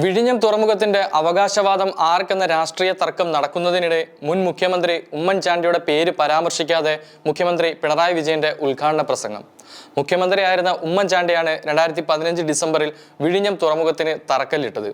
വിഴിഞ്ഞം തുറമുഖത്തിന്റെ അവകാശവാദം ആർക്കെന്ന രാഷ്ട്രീയ തർക്കം നടക്കുന്നതിനിടെ മുൻ മുഖ്യമന്ത്രി ഉമ്മൻചാണ്ടിയുടെ പേര് പരാമർശിക്കാതെ മുഖ്യമന്ത്രി പിണറായി വിജയന്റെ ഉദ്ഘാടന പ്രസംഗം. മുഖ്യമന്ത്രിയായിരുന്ന ഉമ്മൻചാണ്ടിയാണ് രണ്ടായിരത്തി പതിനഞ്ച് ഡിസംബറിൽ വിഴിഞ്ഞം തുറമുഖത്തിന് തറക്കല്ലിട്ടത്.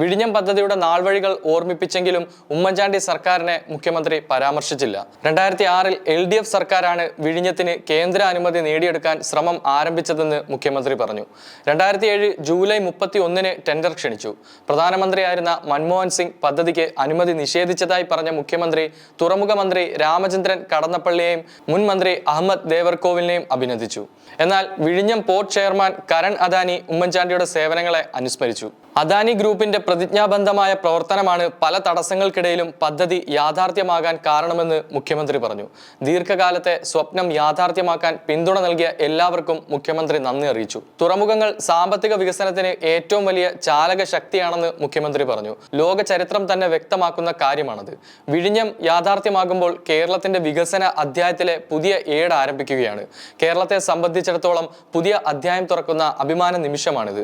വിഴിഞ്ഞം പദ്ധതിയുടെ നാൾവഴികൾ ഓർമ്മിപ്പിച്ചെങ്കിലും ഉമ്മൻചാണ്ടി സർക്കാരിനെ മുഖ്യമന്ത്രി പരാമർശിച്ചില്ല. രണ്ടായിരത്തി ആറിൽ എൽ ഡി എഫ് സർക്കാരാണ് വിഴിഞ്ഞത്തിന് കേന്ദ്ര അനുമതി നേടിയെടുക്കാൻ ശ്രമം ആരംഭിച്ചതെന്ന് മുഖ്യമന്ത്രി പറഞ്ഞു. രണ്ടായിരത്തി ഏഴ് ജൂലൈ മുപ്പത്തി ഒന്നിന് ടെൻഡർ ക്ഷണിച്ചു. പ്രധാനമന്ത്രിയായിരുന്ന മൻമോഹൻ സിംഗ് പദ്ധതിക്ക് അനുമതി നിഷേധിച്ചതായി പറഞ്ഞ മുഖ്യമന്ത്രി തുറമുഖ മന്ത്രി രാമചന്ദ്രൻ കടന്നപ്പള്ളിയെയും മുൻ മന്ത്രി അഹമ്മദ് ദേവർകോവിലിനെയും അഭിനന്ദിച്ചു. എന്നാൽ വിഴിഞ്ഞം പോർട്ട് ചെയർമാൻ കരൺ അദാനി ഉമ്മൻചാണ്ടിയുടെ സേവനങ്ങളെ അനുസ്മരിച്ചു. അദാനി ഗ്രൂപ്പിന്റെ പ്രതിജ്ഞാബന്ധമായ പ്രവർത്തനമാണ് പല തടസ്സങ്ങൾക്കിടയിലും പദ്ധതി യാഥാർത്ഥ്യമാകാൻ കാരണമെന്ന് മുഖ്യമന്ത്രി പറഞ്ഞു. ദീർഘകാലത്തെ സ്വപ്നം യാഥാർത്ഥ്യമാക്കാൻ പിന്തുണ നൽകിയ എല്ലാവർക്കും മുഖ്യമന്ത്രി നന്ദി അറിയിച്ചു. തുറമുഖങ്ങൾ സാമ്പത്തിക വികസനത്തിന് ഏറ്റവും വലിയ ചാലക ശക്തിയാണെന്ന് മുഖ്യമന്ത്രി പറഞ്ഞു. ലോക ചരിത്രം തന്നെ വ്യക്തമാക്കുന്ന കാര്യമാണത്. വിഴിഞ്ഞം യാഥാർത്ഥ്യമാകുമ്പോൾ കേരളത്തിന്റെ വികസന അധ്യായത്തിലെ പുതിയ ഏട് ആരംഭിക്കുകയാണ്. കേരളത്തെ സംബന്ധിച്ചിടത്തോളം പുതിയ അധ്യായം തുറക്കുന്ന അഭിമാന നിമിഷമാണിത്.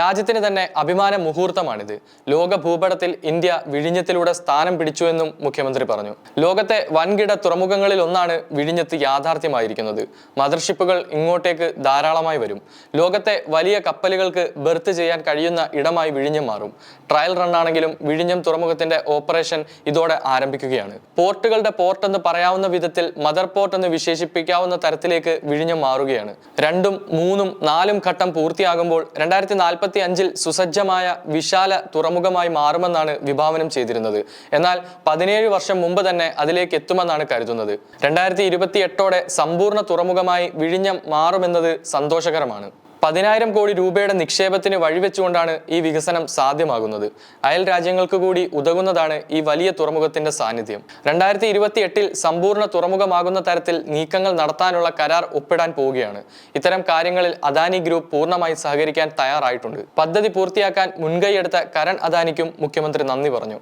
രാജ്യത്തിന് തന്നെ അഭിമാന മുഹൂർത്തമാണിത്. ലോക ഭൂപടത്തിൽ ഇന്ത്യ വിഴിഞ്ഞത്തിലൂടെ സ്ഥാനം പിടിച്ചു എന്നും മുഖ്യമന്ത്രി പറഞ്ഞു. ലോകത്തെ വൻകിട തുറമുഖങ്ങളിൽ ഒന്നാണ് വിഴിഞ്ഞത്ത് യാഥാർത്ഥ്യമായിരിക്കുന്നത്. മദർഷിപ്പുകൾ ഇങ്ങോട്ടേക്ക് ധാരാളമായി വരും. ലോകത്തെ വലിയ കപ്പലുകൾക്ക് ബെർത്ത് ചെയ്യാൻ കഴിയുന്ന ഇടമായി വിഴിഞ്ഞം മാറും. ട്രയൽ റണ്ണാണെങ്കിലും വിഴിഞ്ഞം തുറമുഖത്തിന്റെ ഓപ്പറേഷൻ ഇതോടെ ആരംഭിക്കുകയാണ്. പോർട്ടുകളുടെ പോർട്ട് എന്ന് പറയാവുന്ന വിധത്തിൽ മദർ പോർട്ട് എന്ന് വിശേഷിപ്പിക്കാവുന്ന തരത്തിലേക്ക് വിഴിഞ്ഞം മാറുകയാണ്. രണ്ടും മൂന്നും നാലും ഘട്ടം പൂർത്തിയാകുമ്പോൾ രണ്ടായിരത്തി നാൽപ്പത്തി അഞ്ചിൽ സുസജ്ജമായ വിശാല തുറമുഖമായി മാറുമെന്നാണ് വിഭാവനം ചെയ്തിരുന്നത്. എന്നാൽ പതിനേഴ് വർഷം മുമ്പ് തന്നെ അതിലേക്ക് എത്തുമെന്നാണ് കരുതുന്നത്. രണ്ടായിരത്തി ഇരുപത്തി എട്ടോടെ സമ്പൂർണ തുറമുഖമായി വിഴിഞ്ഞം മാറുമെന്നത് സന്തോഷകരമാണ്. പതിനായിരം കോടി രൂപയുടെ നിക്ഷേപത്തിന് വഴിവെച്ചുകൊണ്ടാണ് ഈ വികസനം സാധ്യമാകുന്നത്. അയൽ രാജ്യങ്ങൾക്ക് കൂടി ഉതകുന്നതാണ് ഈ വലിയ തുറമുഖത്തിന്റെ സാന്നിധ്യം. രണ്ടായിരത്തി ഇരുപത്തി എട്ടിൽ സമ്പൂർണ തുറമുഖമാകുന്ന തരത്തിൽ നീക്കങ്ങൾ നടത്താനുള്ള കരാർ ഒപ്പിടാൻ പോവുകയാണ്. ഇത്തരം കാര്യങ്ങളിൽ അദാനി ഗ്രൂപ്പ് പൂർണമായി സഹകരിക്കാൻ തയ്യാറായിട്ടുണ്ട്. പദ്ധതി പൂർത്തിയാക്കാൻ മുൻകൈയെടുത്ത കരൺ അദാനിക്കും മുഖ്യമന്ത്രി നന്ദി പറഞ്ഞു.